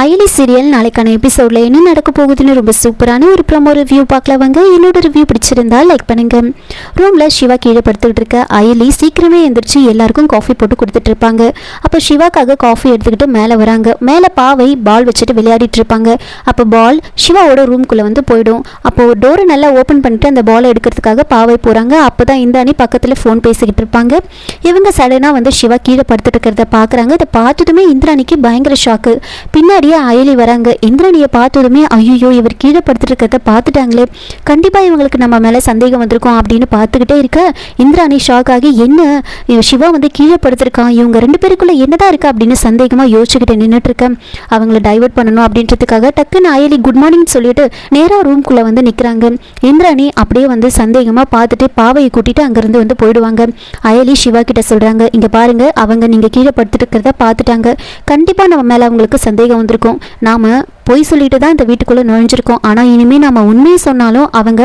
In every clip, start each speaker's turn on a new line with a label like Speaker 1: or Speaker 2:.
Speaker 1: Ayali serial நாளைக்கான எபிசோடில் என்ன நடக்க போகுதுன்னு ரொம்ப சூப்பரான ஒரு ப்ரோமோ ரிவ்யூ பார்க்கலாம் வாங்க என்னோட ரிவ்யூ பிடிச்சிருந்தா லைக் பண்ணுங்க. ரூமில் சிவா கீழே படுத்துக்கிட்டு இருக்க அயலி சீக்கிரமே எந்திரிச்சு எல்லாருக்கும் காஃபி போட்டு கொடுத்துட்டு இருப்பாங்க. அப்போ சிவாக்காக காஃபி எடுத்துக்கிட்டு மேலே வராங்க. மேலே பாவை பால் வச்சுட்டு விளையாடிட்டு இருப்பாங்க. அப்போ பால் சிவாவோட ரூம்குள்ளே வந்து போயிடும். அப்போ டோரை நல்லா ஓப்பன் பண்ணிட்டு அந்த பாலை எடுக்கிறதுக்காக பாவை போகிறாங்க அப்போ தான் இந்த அணி பக்கத்தில் ஃபோன் பேசிக்கிட்டு இருப்பாங்க. இவங்க சடனாக வந்து சிவா கீழே படுத்துட்டு இருக்கிறத பார்க்குறாங்க இதை பார்த்ததுமே இந்திராணிக்கு பயங்கர ஷாக்கு பின்னாடி அப்படியே அயலி வராங்க. இந்திராணியை பார்த்ததுமே ஐயோ இவர் கீழே படுத்துட்டு இருக்கிறத பார்த்துட்டாங்களே. கண்டிப்பாக இவங்களுக்கு நம்ம மேலே சந்தேகம் வந்திருக்கும் அப்படின்னு பார்த்துக்கிட்டே இருக்க இந்திராணி ஷாக் ஆகி என்ன? சிவா வந்து கீழே படுத்திருக்கான் இவங்க ரெண்டு பேருக்குள்ள என்னதான் இருக்கா? அப்படின்னு சந்தேகமாக யோசிச்சுக்கிட்டு நின்றுட்டு இருக்கேன். அவங்கள டைவர்ட் பண்ணணும் அப்படின்றதுக்காக டக்குன்னு அயலி குட் மார்னிங் சொல்லிட்டு நேராக ரூம்குள்ளே வந்து நிற்கிறாங்க இந்திராணி அப்படியே வந்து சந்தேகமாக பார்த்துட்டு பாவையை கூட்டிட்டு அங்கேருந்து வந்து போயிடுவாங்க. அயலி சிவா கிட்ட சொல்கிறாங்க இங்கே பாருங்க அவங்க நீங்கள் கீழே படுத்துட்டு இருக்கிறத பார்த்துட்டாங்க. கண்டிப்பாக நம்ம மேலே அவங்களுக்கு சந்தேகம் வந்திருக்கோம். நாம் பொய் சொல்லிட்டு தான் இந்த வீட்டுக்குள்ளே நுழைஞ்சிருக்கோம். ஆனால் இனிமேல் நம்ம உண்மையை சொன்னாலும் அவங்க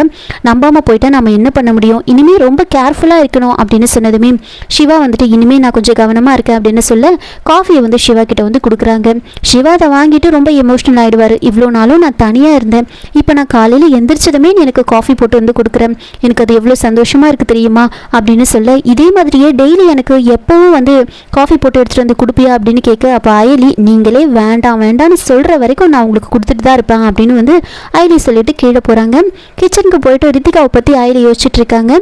Speaker 1: நம்பாமல் போயிட்டா நம்ம என்ன பண்ண முடியும்? இனிமேல் ரொம்ப கேர்ஃபுல்லாக இருக்கணும் அப்படின்னு சொன்னதுமே சிவா வந்துட்டு இனிமேல் நான் கொஞ்சம் கவனமாக இருக்கேன் அப்படின்னு சொல்ல காஃபியை வந்து சிவா கிட்ட வந்து கொடுக்குறாங்க. சிவா அதை வாங்கிட்டு ரொம்ப எமோஷ்னல் ஆகிடுவார் இவ்வளோ நாளும் நான் தனியாக இருந்தேன். இப்போ நான் காலையில் எந்திரிச்சதுமே எனக்கு காஃபி போட்டு வந்து கொடுக்குறேன் எனக்கு அது எவ்வளோ சந்தோஷமாக இருக்குது தெரியுமா? அப்படின்னு சொல்ல இதே மாதிரியே டெய்லி எனக்கு எப்போவும் வந்து காஃபி போட்டு எடுத்துகிட்டு வந்து கொடுப்பியா? அப்படின்னு கேட்க அப்போ அயலி நீங்களே வேண்டாம் வேண்டாம்னு சொல்கிற வரைக்கும் நான் உங்களுக்கு கொடுத்துட்டு தான் இருப்பாங்க அப்படின்னு வந்து ஐலி சொல்லிட்டு கீழே போகிறாங்க கிச்சனுக்கு போயிட்டு ரித்திகாவை பற்றி ஐலி யோசிச்சுட்டு இருக்காங்க.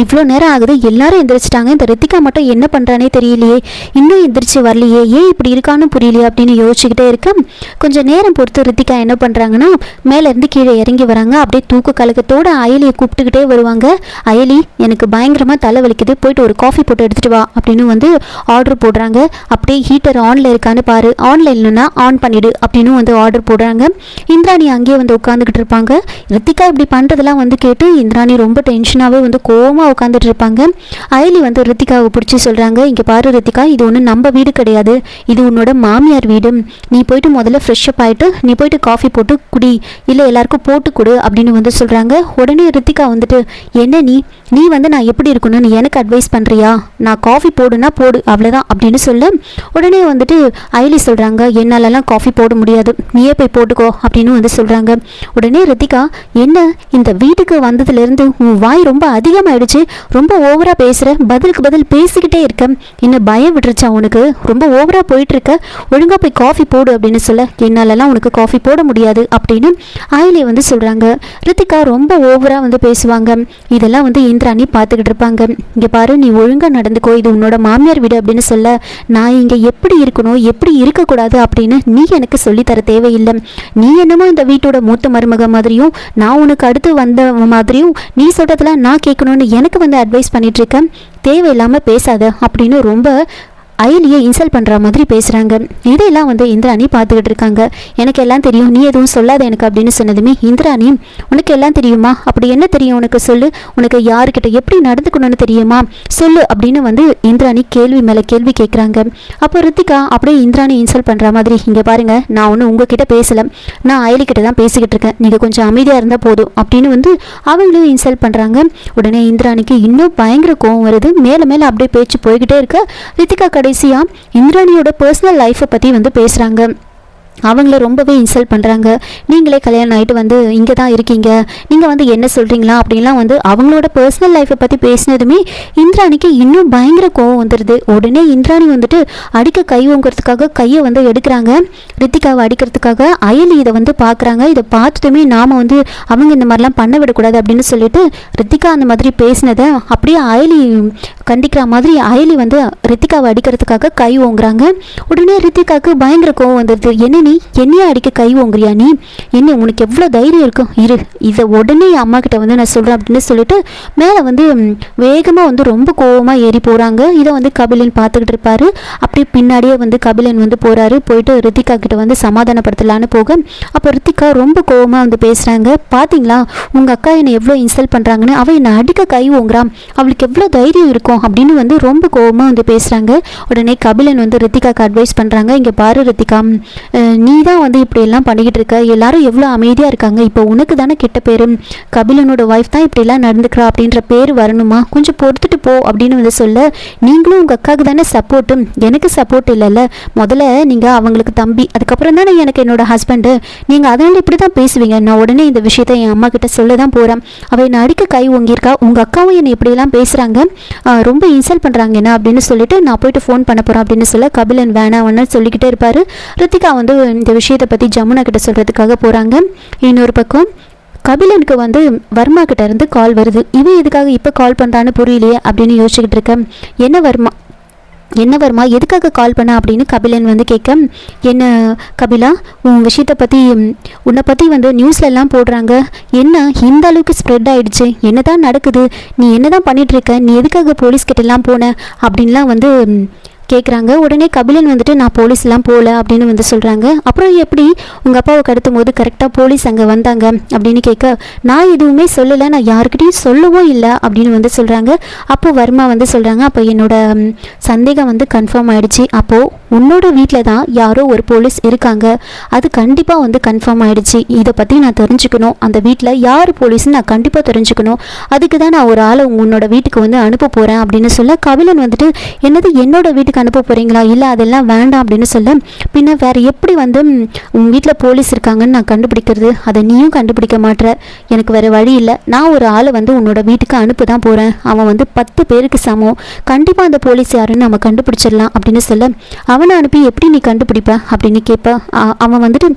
Speaker 1: இவ்வளோ நேரம் ஆகுது எல்லாரும் எந்திரிச்சிட்டாங்க. இந்த ரித்திகா மட்டும் என்ன பண்ணுறானே தெரியலையே. இன்னும் எந்திரிச்சு வரலையே. ஏன் இப்படி இருக்கான்னு புரியலையே அப்படின்னு யோசிச்சுக்கிட்டே இருக்க. கொஞ்சம் நேரம் பொறுத்து ரித்திகா என்ன பண்ணுறாங்கன்னா மேலேருந்து கீழே இறங்கி வராங்க. அப்படியே தூக்கு கலக்கத்தோட அயலியை கூப்பிட்டுக்கிட்டே வருவாங்க. அயலி எனக்கு பயங்கரமாக தலை வலிக்குது. போயிட்டு ஒரு காஃபி போட்டு எடுத்துகிட்டு வா அப்படின்னு வந்து ஆர்டர் போடுறாங்க. அப்படியே ஹீட்டர் ஆனில் இருக்கான்னு பாரு. ஆனில் இல்லைன்னா ஆன் பண்ணிடு அப்படின்னு வந்து ஆர்டர் போடுறாங்க. இந்திராணி அங்கேயே வந்து உட்காந்துக்கிட்டு இருப்பாங்க. ரித்திகா இப்படி பண்ணுறதெல்லாம் வந்து கேட்டு இந்திராணி ரொம்ப டென்ஷனாகவே வந்து கோவமாக உட்காந்துட்டு இருப்பாங்க. அயலி வந்து ரித்திகாவை பிடிச்சி சொல்கிறாங்க இங்கே பாரு ரித்திகா இது ஒன்றும் நம்ம வீடு கிடையாது. இது உன்னோட மாமியார் வீடு. நீ போயிட்டு முதல்ல ஃப்ரெஷ்ஷப் ஆகிட்டு நீ போயிட்டு காஃபி போட்டு குடி. இல்லை எல்லாருக்கும் போட்டு கொடு அப்படின்னு வந்து சொல்கிறாங்க உடனே ரித்திகா வந்துட்டு என்ன நீ? நீ வந்து நான் எப்படி இருக்கணும்னு எனக்கு அட்வைஸ் பண்ணுறியா நான் காஃபி போடுனா போடு அவ்வளோதான் அப்படின்னு சொல்ல உடனே வந்துட்டு அயலி சொல்கிறாங்க என்னாலலாம் காஃபி போட முடியாது. நீயே போய் போட்டுக்கோ அப்படின்னு வந்து சொல்கிறாங்க உடனே ரித்திகா என்ன? இந்த வீட்டுக்கு வந்ததுலேருந்து உன் வாய் ரொம்ப அடிச்சு ரொம்ப ஓவராக பேசுகிற பதிலுக்கு பதில் பேசிக்கிட்டே இருக்க. என்ன பயம் விட்டுருச்சா உனக்கு? ரொம்ப ஓவராக போயிட்டு இருக்க ஒழுங்காக போய் காஃபி போடு அப்படின்னு சொல்ல என்னாலலாம் உனக்கு காஃபி போட முடியாது அப்படின்னு ஆயிலே வந்து சொல்கிறாங்க ரித்திகா ரொம்ப ஓவராக வந்து பேசுவாங்க. இதெல்லாம் வந்து இந்திராணி பார்த்துக்கிட்டு இருப்பாங்க. இங்கே பாரு நீ ஒழுங்காக நடந்துக்கோ இது உன்னோட மாமியார் வீடு அப்படின்னு சொல்ல நான் இங்கே எப்படி இருக்கணும் எப்படி இருக்கக்கூடாது அப்படின்னு நீ எனக்கு சொல்லித்தர தேவையில்லை. நீ என்னமோ இந்த வீட்டோட மூத்த மருமக மாதிரியும் நான் உனக்கு அடுத்து வந்த மாதிரியும் நீ சொல்கிறதெல்லாம் நான் கேட்கணும்னு எனக்கு வந்து அட்வைஸ் பண்ணிட்டு இருக்கேன் தேவையில்லாமல் பேசாத அப்படின்னு ரொம்ப அயலியை இன்சல்ட் பண்ணுற மாதிரி பேசுகிறாங்க இதையெல்லாம் வந்து இந்திராணி பார்த்துக்கிட்டு இருக்காங்க. எனக்கு எல்லாம் தெரியும். நீ எதுவும் சொல்லாத எனக்கு அப்படின்னு சொன்னதுமே இந்திராணி உனக்கு எல்லாம் தெரியுமா? அப்படி என்ன தெரியும்? உனக்கு சொல்லு. உனக்கு யாருக்கிட்ட எப்படி நடந்துக்கணும்னு தெரியுமா? சொல்லு அப்படின்னு வந்து இந்திராணி கேள்வி மேலே கேள்வி கேட்குறாங்க அப்போ ரித்திகா அப்படியே இந்திராணி இன்சல்ட் பண்ணுற மாதிரி இங்கே பாருங்கள் நான் ஒன்றும் உங்ககிட்ட பேசலை. நான் அயலிக்கிட்ட தான் பேசிக்கிட்டு இருக்கேன். நீங்கள் கொஞ்சம் அமைதியாக இருந்தால் போதும் அப்படின்னு வந்து அவங்களும் இன்சல்ட் பண்ணுறாங்க உடனே இந்திராணிக்கு இன்னும் பயங்கர கோவம் வருது. மேலே மேலே அப்படியே பேச்சு போய்கிட்டே இருக்க. ரித்திகா கடை கடைசியாக இந்திராணியோட பர்சனல் லைஃப்பை பற்றி வந்து பேசுகிறாங்க அவங்கள ரொம்பவே இன்சல்ட் பண்ணுறாங்க நீங்களே கல்யாணம் ஆகிட்டு வந்து இங்கே தான் இருக்கீங்க. நீங்கள் வந்து என்ன சொல்கிறீங்களா அப்படின்லாம் வந்து அவங்களோட பர்சனல் லைஃப்பை பற்றி பேசினதுமே இந்திராணிக்கு இன்னும் பயங்கர கோவம் வந்துடுது உடனே இந்திராணி வந்துட்டு அடிக்க கை ஓங்குறதுக்காக கையை வந்து எடுக்கிறாங்க. ரித்திகாவை அடிக்கிறதுக்காக அயலி இதை வந்து பார்க்குறாங்க இதை பார்த்துட்டுமே நாம் வந்து அவங்க இந்த மாதிரிலாம் பண்ண விடக்கூடாது அப்படின்னு சொல்லிட்டு ரித்திகா அந்த மாதிரி பேசினதை அப்படியே அயலி கண்டிக்கிற மாதிரி அயலி வந்து ரித்திகாவை அடிக்கிறதுக்காக கை ஓங்குறாங்க. உடனே ரித்திகாவுக்கு பயங்கர கோவம் வந்துடுது என்ன நீ? என்னையா அடிக்க கை ஓங்குறியா நீ? என்ன உனக்கு எவ்வளோ தைரியம் இருக்கும்? இரு இதை உடனே என் அம்மா கிட்ட வந்து நான் சொல்கிறேன் அப்படின்னு சொல்லிட்டு மேலே வந்து வேகமாக வந்து ரொம்ப கோவமாக ஏறி போகிறாங்க இதை வந்து கபிலன் பார்த்துக்கிட்டு இருப்பாரு. அப்படியே பின்னாடியே வந்து கபிலன் வந்து போகிறாரு போயிட்டு ரித்திகா கிட்ட வந்து சமாதானப்படுத்தலான்னு போக. அப்போ ரித்திகா ரொம்ப கோவமாக வந்து பேசுகிறாங்க பார்த்தீங்களா உங்கள் அக்கா என்னை எவ்வளோ இன்சல்ட் பண்ணுறாங்கன்னு அவள் என்னை அடிக்க கை ஓங்குறான் அவளுக்கு எவ்வளோ தைரியம் இருக்கும்? அப்படின்னு வந்து ரொம்ப கோவமாக வந்து பேசுகிறாங்க உடனே கபிலன் வந்து ரித்திகாக்கு அட்வைஸ் பண்ணுறாங்க இங்கே பாரு ரித்திகா நீ தான் வந்து இப்படியெல்லாம் பண்ணிக்கிட்டு இருக்க. எல்லாரும் எவ்வளோ அமைதியாக இருக்காங்க. இப்போ உனக்கு தானே கெட்ட பேரும் கபிலனோட ஒய்ஃப் தான் இப்படிலாம் நடந்துக்கிறா அப்படின்ற பேர் வரணுமா? கொஞ்சம் பொறுத்துட்டு போ அப்படின்னு வந்து சொல்ல நீங்களும் உங்கள் அக்காவுக்கு தானே சப்போர்ட்டு எனக்கு சப்போர்ட் இல்லைல்ல. முதல்ல நீங்கள் அவங்களுக்கு தம்பி. அதுக்கப்புறம் தானே எனக்கு என்னோட ஹஸ்பண்டு நீங்கள் அதனால இப்படி தான் பேசுவீங்க. நான் உடனே இந்த விஷயத்தை என் அம்மா கிட்ட சொல்ல தான் போகிறேன் அவள் என்னை அடிக்க கை ஓங்கியிருக்கா. உங்கள் அக்காவும் என்னை இப்படியெல்லாம் பேசுகிறாங்க ரொம்ப இன்சல்ட் பண்ணுறாங்க என்ன அப்படின்னு சொல்லிட்டு நான் போயிட்டு ஃபோன் பண்ண போகிறேன் அப்படின்னு சொல்ல கபிலன் வேணாம்னு சொல்லிக்கிட்டே இருப்பார். ரித்திகா வந்து இந்த விஷயத்தை பற்றி ஜமுனா கிட்ட சொல்கிறதுக்காக போகிறாங்க இன்னொரு பக்கம் கபிலனுக்கு வந்து வர்மா கிட்ட இருந்து கால் வருது. இவன் எதுக்காக இப்போ கால் பண்ணுறான்னு புரியலையே அப்படின்னு யோசிச்சுக்கிட்டு இருக்கேன். என்ன வர்மா என்ன வருமா? எதுக்காக கால் பண்ண? அப்படின்னு கபிலன் வந்து கேட்க என்ன கபிலா உன் விஷயத்தை பற்றி உன்னை பற்றி வந்து நியூஸ்லலாம் போடுறாங்க. என்ன இந்த அளவுக்கு ஸ்ப்ரெட் ஆகிடுச்சு என்ன தான் நடக்குது? நீ என்ன தான் பண்ணிகிட்ருக்க நீ எதுக்காக போலீஸ் போன? அப்படின்லாம் வந்து கேட்குறாங்க உடனே கபிலன் வந்துட்டு நான் போலீஸ்லாம் போகல அப்படின்னு வந்து சொல்கிறாங்க அப்புறம் எப்படி உங்கள் அப்பாவை கடத்தும் போது கரெக்டாக போலீஸ் அங்கே வந்தாங்க அப்படின்னு கேட்க நான் எதுவுமே சொல்லலை நான் யாருக்கிட்டையும் சொல்லவும் இல்லை அப்படின்னு வந்து சொல்கிறாங்க அப்போ வர்மா வந்து சொல்கிறாங்க அப்போ என்னோட சந்தேகம் வந்து கன்ஃபார்ம் ஆகிடுச்சு அப்போது உன்னோட வீட்டில் தான் யாரோ ஒரு போலீஸ் இருக்காங்க. அது கண்டிப்பாக வந்து கன்ஃபார்ம் ஆகிடுச்சு இதை பற்றி நான் தெரிஞ்சுக்கணும். அந்த வீட்டில் யார் போலீஸ்னு நான் கண்டிப்பாக தெரிஞ்சுக்கணும். அதுக்கு தான் நான் ஒரு ஆளை உன்னோட வீட்டுக்கு வந்து அனுப்ப போகிறேன் அப்படின்னு சொல்ல கபிலன் வந்துட்டு என்னது என்னோட வீட்டுக்கு அனுப்ப போகிறீங்களா இல்லை அதெல்லாம் வேண்டாம் அப்படின்னு சொல்ல பின்ன வேறு எப்படி வந்து உங்கள் உன் வீட்டில் போலீஸ் இருக்காங்கன்னு நான் கண்டுபிடிக்கிறது? அதை நீயும் கண்டுபிடிக்க மாட்ற. எனக்கு வேறு வழி இல்லை. நான் ஒரு ஆளை வந்து உன்னோட வீட்டுக்கு அனுப்ப தான் போகிறேன் அவன் வந்து பத்து பேருக்கு சமம். கண்டிப்பாக அந்த போலீஸ் யாருன்னு நம்ம கண்டுபிடிச்சிடலாம் அப்படின்னு சொல்ல அவனை அனுப்பி எப்படி நீ கண்டுபிடிப்ப அப்படின்னு கேட்ப அவன் வந்துட்டு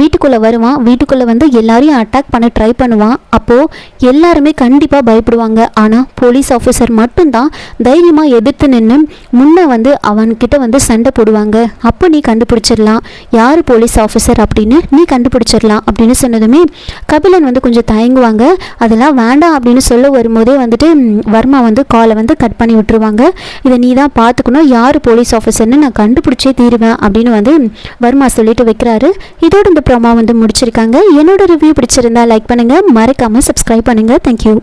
Speaker 1: வீட்டுக்குள்ளே வருவான். வீட்டுக்குள்ளே வந்து எல்லாரையும் அட்டாக் பண்ண ட்ரை பண்ணுவான். அப்போது எல்லாருமே கண்டிப்பாக பயப்படுவாங்க. ஆனால் போலீஸ் ஆஃபீஸர் மட்டும்தான் தைரியமாக எதிர்த்து நின்று முன்னே வந்து அவன்கிட்ட வந்து சண்டை போடுவாங்க. அப்போ நீ கண்டுபிடிச்சிடலாம். யார் போலீஸ் ஆஃபீஸர் அப்படின்னு நீ கண்டுபிடிச்சிடலாம் அப்படின்னு சொன்னதுமே கபிலன் வந்து கொஞ்சம் தயங்குவாங்க. அதெல்லாம் வேண்டாம் அப்படின்னு சொல்ல வரும்போதே வந்துட்டு வர்மா வந்து காலை வந்து கட் பண்ணி விட்டுருவாங்க. இதை நீ தான் பார்த்துக்கணும். யார் போலீஸ் ஆஃபீஸர்னு நான் கண்டுபிடிச்சே தீருவேன் அப்படின்னு வந்து வர்மா சொல்லிட்டு வைக்கிறாரு. இதோட இந்த ப்ரோமா வந்து முடிச்சிருக்காங்க. என்னோட ரிவ்யூ பிடிச்சிருந்தா லைக் பண்ணுங்கள் மறக்காமல் சப்ஸ்கிரைப் பண்ணுங்கள் தேங்க்யூ